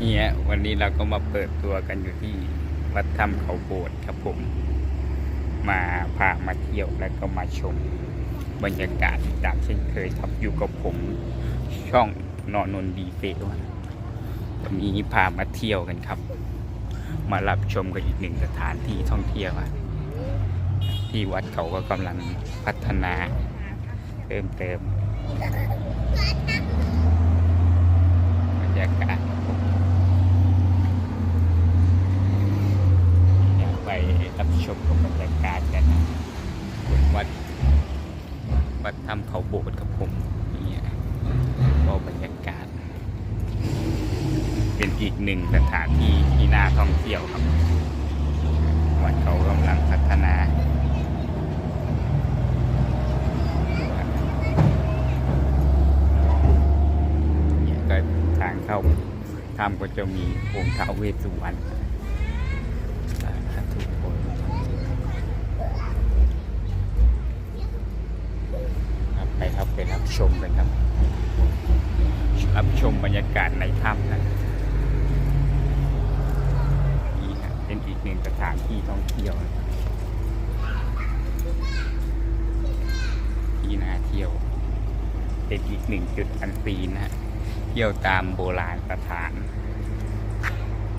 เนี่ยวันนี้เราก็มาเปิดตัวกันอยู่ที่วัดถ้ำเขาโบสถ์ครับผม มาพามาเที่ยวแล้วก็มาชมบรรยากาศตามเช่นเคยครับอยู่กับผมช่องนอนนนดีเฟลวันนี้พามาเที่ยวกันครับ มารับชมกันอีกหนึ่งสถานที่ท่องเที่ยวที่วัดเขาก็กำลังพัฒนาเติมเติมบรรยากาศครับผมอยากไปรับช มกับบรรยากาศกันนะบนวัดวัดถ้ำเขาโบสถ์ครับผมนี่ก็บรรยากาศ เป็นอีกหนึ่งสถานที่ที่น่าท่องเที่ยวครับ วัดเขากำลังพัฒนาเนี่ยก็ทางเข้าถ้ำก็จะมีองค์ท้าวเวสสุวรรณสาธุโอนครับ ไปรับชมกันครับ รับชมบรรยากาศในถ้ำนะนี่ฮะเป็นอีกหนึ่งสถานที่ท่องเที่ยวนะครับที่น่าเที่ยว เป็นอีกหนึ่งจุดอันซีนนะ เที่ยวตามโบราณสถาน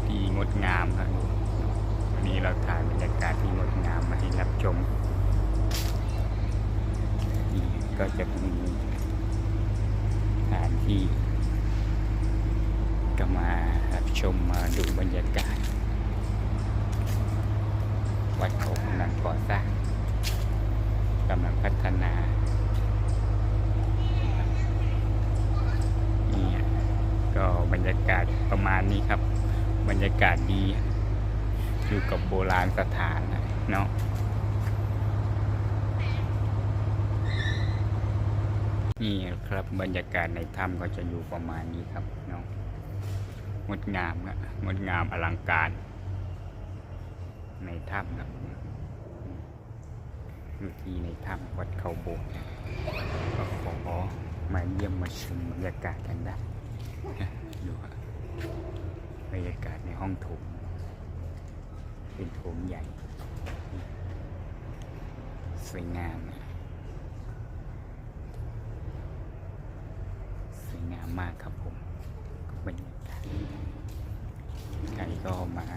ที่งดงามครับวันนี้เราถ่ายบรรยากาศที่งดงามมาให้รับชม ก็จะมีสถานที่ ก็มารับชมมาดูบรรยากาศ วัดเขากำลังก่อสร้างกำลังพัฒนาเนี่ยก็บรรยากาศประมาณนี้ครับ บรรยากาศดี อยู่กับโบราณสถานเนาะ นี่ครับบรรยากาศในถ้ำก็จะอยู่ประมาณนี้ครับเนาะงดงามครับงดงามอลังการ ในถ้ำครับอยู่ที่ในถ้ำวัดเขาโบกก็ขอมาเยี่ยมมาชมบรรยากาศกันได้ดูครับบรรยากาศในห้องโถงเป็นโถงใหญ่ สวยงามนะสวยงา มากครับผมบรรยากาศใครก็มา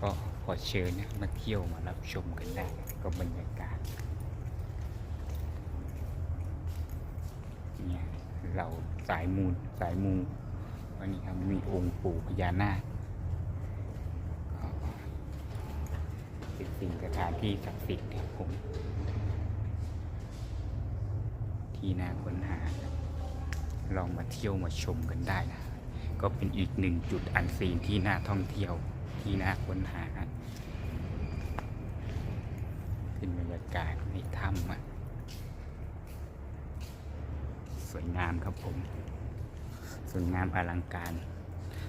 ก็ขอเชิญนะมาเที่ยวมารับชมกันได้ก็บรรยากาศเนี่ยเราสายมูลสายมูวันนี้ครับมีองค์ปู่พญานาคเป็นสิ่งสถานที่ศักดิ์สิทธิ์ครับผม ที่น่าค้นหาครับ ลองมาเที่ยวมาชมกันได้นะก็เป็นอีกหนึ่งจุดอันซีนที่น่าท่องเที่ยวที่น่าค้นหาเป็นบรรยากาศในถ้ำอะสวยงามครับผม สวยงามอลังการ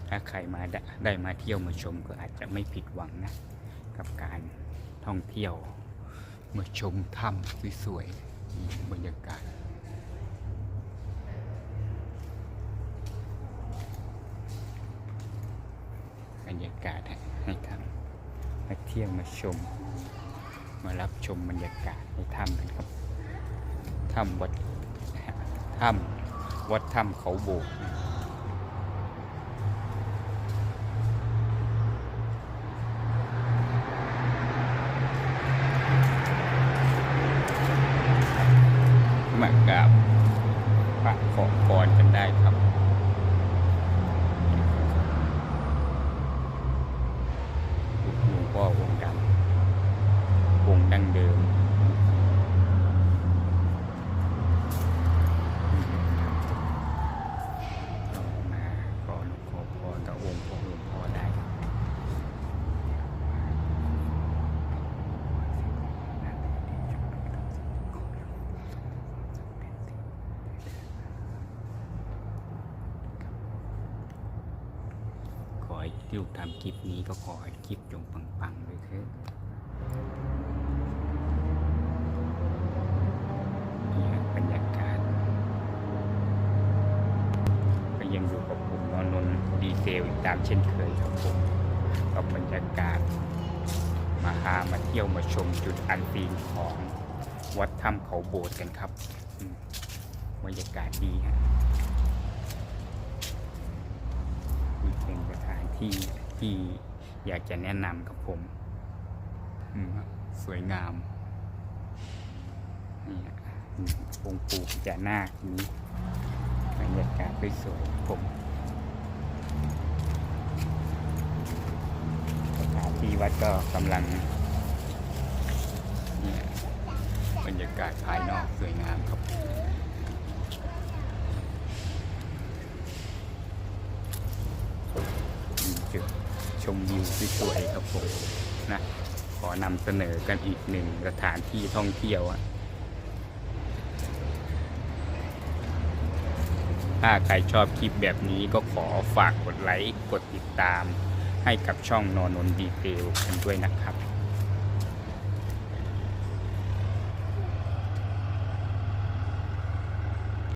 ถ้าใครมาได้ไดมาเที่ยวมาชมก็อาจจะไม่ผิดหวังนะ กับการท่องเที่ยวมาชมถ้ำสวยๆมีบรรยากาศ รรยากาศให้ท่านมาเที่ยวมาชม มารับชมบรรยากาศในถ้ำกันครับถ้ำวัดถ้ำวัดถ้ำเขาโบกมากราบพระขอพรกันได้ครับ หลวงพ่อองค์ดำองค์ดั้งเดิมก็มาขอหลวงพ่อพรกับองค์พ่อหลวงพ่อได้ ขอให้ที่ทำคลิปนี้ก็ขอให้คลิปจงปังๆเลยเถอะนี่บรรยากาศก็ยังอยู่กับผมนอนนนดีเซลตามเช่นเคยครับผมกับบรรยากาศ มาหามาเที่ยวมาชมจุดอันซีนของวัดถ้ำเขาโบสถ์กันครับบรรยากาศดีฮะอีกหนึ่งสถาน ที่ที่อยากจะแนะนำครับผมสวยงามนี่ฮะองค์ปู่พญานาคนี้บรรยากาศสวยๆผมสถานที่วัดก็กำลังบรรยากาศภายนอกสวยงามครับมี จุดชมวิวสวยๆครับผมนะขอนำเสนอกันอีกหนึ่งสถานที่ท่องเที่ยวอะถ้าใครชอบคลิปแบบนี้ก็ขอฝากกดไลค์ กดติดตามให้กับช่องนอนนนดีเทลกันด้วยนะครับ